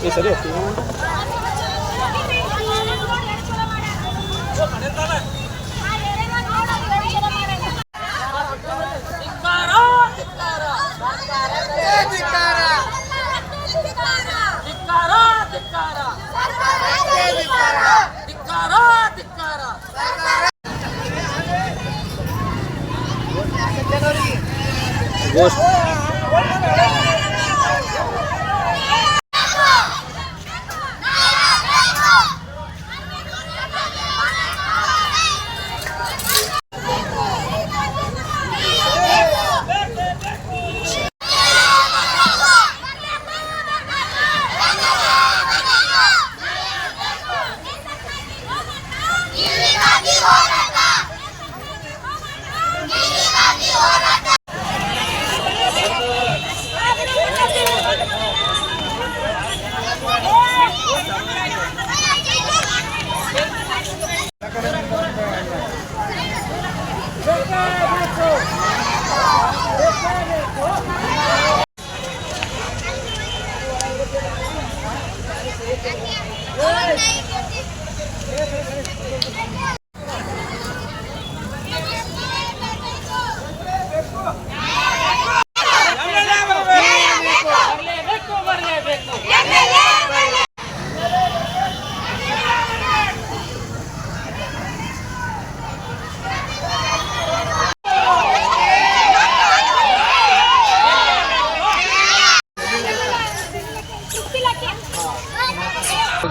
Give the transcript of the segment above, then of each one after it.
ಈ ಸರಿ ಗೋಸ್ಟ್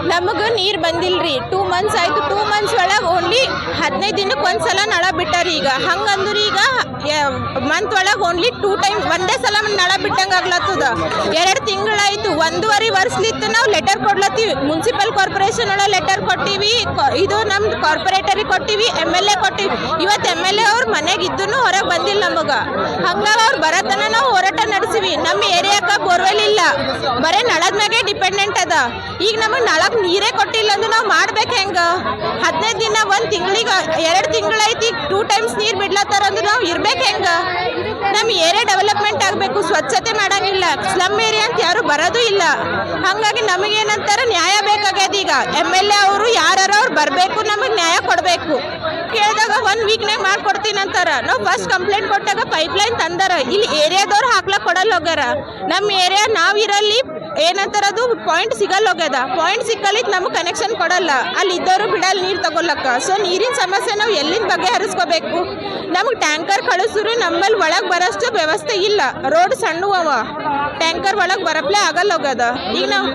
ನಮಗ ನೀರ್ ಬಂದಿಲ್ರಿ ಟೂ ಮಂತ್ಸ್ ಆಯಿತು ಟೂ ಮಂತ್ಸ್ ಒಳಗೆ ಓನ್ಲಿ ಹದಿನೈದು ದಿನಕ್ಕೆ ಒಂದ್ಸಲ ನಳ ಬಿಟ್ಟಾರಿ ಈಗ. ಹಂಗಂದ್ರೆ ಈಗ ಮಂತ್ ಒಳಗೆ ಓನ್ಲಿ ಟೂ ಟೈಮ್ ಒಂದೇ ಸಲ ನಳ ಬಿಟ್ಟಂಗೆ ಆಗ್ಲತ್ತದ. ಎರಡು ತಿಂಗಳಾಯಿತು, ಒಂದೂವರೆ ವರ್ಷಲಿತ್ತು ನಾವು ಲೆಟರ್ ಕೊಡ್ಲತ್ತೀವಿ. ಮುನ್ಸಿಪಲ್ ಕಾರ್ಪೊರೇಷನ್ ಒಳಗೆ ಲೆಟರ್ ಕೊಟ್ಟಿವಿ ಇದು ನಮ್ದು ಕಾರ್ಪೊರೇಟರಿಗೆ ಕೊಟ್ಟಿವಿ ಎಂ ಎಲ್ ಎ ಕೊಟ್ಟಿವಿ. ಇವತ್ತು ಎಂ ಎಲ್ ಎ ಅವ್ರ ಮನೆಗೆ ಇದ್ದೂ ಹೊರಗೆ ಬಂದಿಲ್ಲ ನಮಗೆ. ಹಂಗಾಗಿ ಅವ್ರು ಬರತನ ನಾವು ಹೋರಾಟ ನಡೆಸಿವಿ. ನಮ್ಮ ಏರಿಯಾಕ ಬೋರ್ವೆಲ್ ಇಲ್ಲ. ಬರೇ ನಳದ ಮ್ಯಾಗೆ ಡಿಪೆಂಡೆಂಟ್ ಅದ. ಈಗ ನಮಗೆ ನಳಕ್ ನೀರೇ ಕೊಟ್ಟಿಲ್ಲ ಅಂದ್ರೆ ನಾವು ಮಾಡ್ಬೇಕು ಹೆಂಗ? ಹದಿನೈದು ದಿನ ಒಂದು ತಿಂಗಳಿಗೆ ಎರಡು ತಿಂಗಳೈತಿ ಟೂ ಟೈಮ್ಸ್ ನೀರು ಬಿಡ್ಲತ್ತಾರ ಅಂದ್ರೆ ನಾವು ಇರ್ಬೇಕು ಹೆಂಗ? ನಮ್ಮ ಏರಿಯಾ ಡೆವಲಪ್ಮೆಂಟ್ ಆಗಬೇಕು, ಸ್ವಚ್ಛತೆ ಮಾಡಂಗಿಲ್ಲ, ಸ್ಲಮ್ ಏರಿಯಾ ಅಂತ ಯಾರು ಬರೋದು ಇಲ್ಲ. ಹಾಗಾಗಿ ನಮಗೇನಂತಾರ ನ್ಯಾಯ ಬೇಕಾಗ್ಯದ ಈಗ. ಎಂ ಎಲ್ ಎ ಅವರು ಯಾರು ಅವ್ರು ಬರಬೇಕು, ನಮಗೆ ನ್ಯಾಯ ಕೊಡಬೇಕು. ಕೇಳಿದಾಗ ಒನ್ ವೀಕ್ನಾಗ ಮಾಡ್ಕೊಡ್ತೀನಿ ಅಂತಾರ. ನಾವು ಫಸ್ಟ್ ಕಂಪ್ಲೇಂಟ್ ಕೊಟ್ಟಾಗ ಪೈಪ್ಲೈನ್ ತಂದಾರ. ಇಲ್ಲಿ ಏರಿಯಾದವ್ರು ಹಾಕ್ಲಕ್ ಕೊಡಲ್ಲ ಹೋಗ್ಯಾರ. ನಮ್ಮ ಏರಿಯಾ ನಾವು ಇರಲ್ಲಿ ಏನಂತಾರ ಅದು? ಪಾಯಿಂಟ್ ಸಿಗಲ್ಲ ಹೋಗ್ಯದ. ಪಾಯಿಂಟ್ ಸಿಕ್ಕಲಿಕ್ಕೆ ನಮಗೆ ಕನೆಕ್ಷನ್ ಕೊಡಲ್ಲ. ಅಲ್ಲಿ ಇದ್ದವರು ಬಿಡಲ್ಲ ನೀರು ತಗೊಳ್ಳಕ್ಕ ಸೊ ನೀರಿನ ಸಮಸ್ಯೆ ನಾವು ಎಲ್ಲಿನ ಬಗ್ಗೆ ಹರಿಸ್ಕೋಬೇಕು ನಮಗೆ ಟ್ಯಾಂಕರ್ ಕಳಿಸಿದ್ರು ನಮ್ಮಲ್ಲಿ ಒಳಗೆ ಬರೋಷ್ಟು ವ್ಯವಸ್ಥೆ ಇಲ್ಲ. ರೋಡ್ ಸಣ್ಣ ಅವ ಟ್ಯಾಂಕರ್ ಒಳಗೆ ಬರಪ್ಲೆ ಆಗಲ್ಲ ಹೋಗೋದು. ಈಗ ನಾವು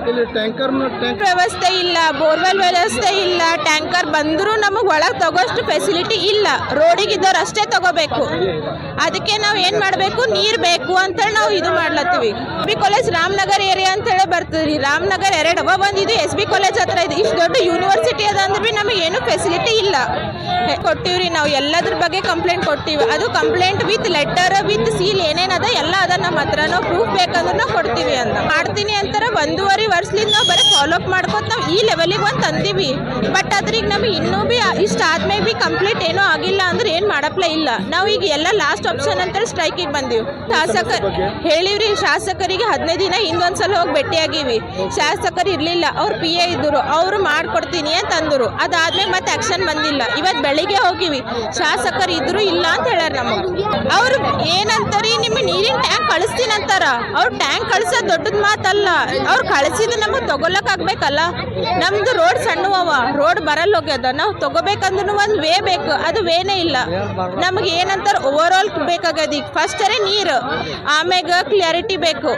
ವ್ಯವಸ್ಥೆ ಇಲ್ಲ ಬೋರ್ವೆಲ್ ವ್ಯವಸ್ಥೆ ಇಲ್ಲ ಟ್ಯಾಂಕರ್ ಬಂದರೂ ನಮಗೆ ಒಳಗೆ ತಗೋಷ್ಟು ಫೆಸಿಲಿಟಿ ಇಲ್ಲ. ರೋಡಿಗೆ ಇದ್ದವ್ರು ಅಷ್ಟೇ ತಗೋಬೇಕು. ಅದಕ್ಕೆ ನಾವು ಏನು ಮಾಡಬೇಕು? ನೀರು ಬೇಕು ಅಂತೇಳಿ ನಾವು ಇದು ಮಾಡ್ಲತ್ತೀವಿ. S B college Ramanagar area ಅಂತೇಳಿ ಬರ್ತದೆ ರೀ ರಾಮನಗರ್ ಎರಡು ಅವ ಒಂದು ಇದು ಎಸ್ ಬಿ ಕಾಲೇಜ್ ಹತ್ರ ಇದೆ. ಇಷ್ಟು ದೊಡ್ಡ ಯೂನಿವರ್ಸಿಟಿ ಅದ. ನಮಗೆ ಏನು ಫೆಸಿಲಿಟಿ ಇಲ್ಲ. ಕೊಟ್ಟಿವಿ ರೀ ನಾವು ಎಲ್ಲದ್ರ ಬಗ್ಗೆ ಕಂಪ್ಲೇಂಟ್ ಕೊಡ್ತೀವಿ. ಅದು complaint with letter with seal ಏನೇನದ, ಎಲ್ಲ ಅದ ನಮ್ಮ ಹತ್ರ ಪ್ರೂಫ್ ಬೇಕಂದ್ರೂ ಕೊಡ್ತೀವಿ ಅಂತ. ಮಾಡ್ತೀನಿ ಅಂತಾರೆ ಒಂದೂವರೆ ವರ್ಷದಿಂದ ನಾವು ಬರೀ ಫಾಲೋ ಅಪ್ ಮಾಡ್ಕೊತ ನಾವು ಈ ಲೆವೆಲಿಗೆ ಒಂದು ತಂದೀವಿ. ಬಟ್ ಅದ್ರಿಗೆ ನಮಗೆ ಇನ್ನೂ ಭೀ ಇಷ್ಟ ಆದ್ಮೇಲೆ ಭೀ ಕಂಪ್ಲೀಟ್ ಏನೂ ಆಗಿಲ್ಲ ಅಂದ್ರೆ ಏನು ಮಾಡಪ್ಲೇ ಇಲ್ಲ. ನಾವು ಈಗ ಎಲ್ಲ ಲಾಸ್ಟ್ ಆಪ್ಷನ್ ಅಂತ ಸ್ಟ್ರೈಕಿಗೆ ಬಂದೀವಿ. ಶಾಸಕ, ಹೇಳಿವ್ರಿ, ಶಾಸಕರಿಗೆ ಹದಿನೈದು ದಿನ ಹಿಂದೊಂದ್ಸಲ ಹೋಗಿ ಭೇಟಿಯಾಗಿವಿ. ಶಾಸಕರು ಇರಲಿಲ್ಲ, ಅವ್ರು ಪಿ ಎ ಇದ್ದರು, ಅವರು ಮಾಡ್ಕೊಡ್ತೀನಿ ಅಂತ ಅಂದರು ಅದಾದ್ಮೇಲೆ ಮತ್ತೆ ಆಕ್ಷನ್ ಬಂದಿಲ್ಲ. ಇವತ್ತು ಬೆಳಿಗ್ಗೆ ಹೋಗಿವಿ. ಶಾಸಕರು ಇದ್ರು ಇಲ್ಲ ಅಂತ ಹೇಳ್ಯಾರ ನಮಗೆ ಅವ್ರು. ಏನಂತಾರಿ, ನಿಮ್ಮ ನೀರಿನ ಟ್ಯಾಂಕ್ ಕಳಿಸ್ತೀನಿ ಅಂತಾರ. ಅವ್ರು ಟ್ಯಾಂಕ್ ಕಳ್ಸೋದು ದೊಡ್ಡದ ಮಾತಲ್ಲ. ಅವ್ರು ಕಳಿಸಿದ ನಮಗೆ ತಗೊಳಕ್ ಆಗ್ಬೇಕಲ್ಲ. ನಮ್ದು ರೋಡ್ ಸಣ್ಣವವ ರೋಡ್ ಬರಲ್ಲ ಹೋಗ್ಯದ. ನಾವು ತಗೋಬೇಕಂದ್ರೂ ಒಂದು ವೇ ಬೇಕು. ಅದು ವೇನೇ ಇಲ್ಲ. ನಮಗೆ ಏನಂತಾರ ಓವರ್ ಆಲ್ ಬೇಕಾಗ್ಯದ ಈಗ. ಫಸ್ಟರೇ ನೀರು. ಆಮ್ಯಾಗ ಕ್ಲಿಯರಿಟಿ ಬೇಕು.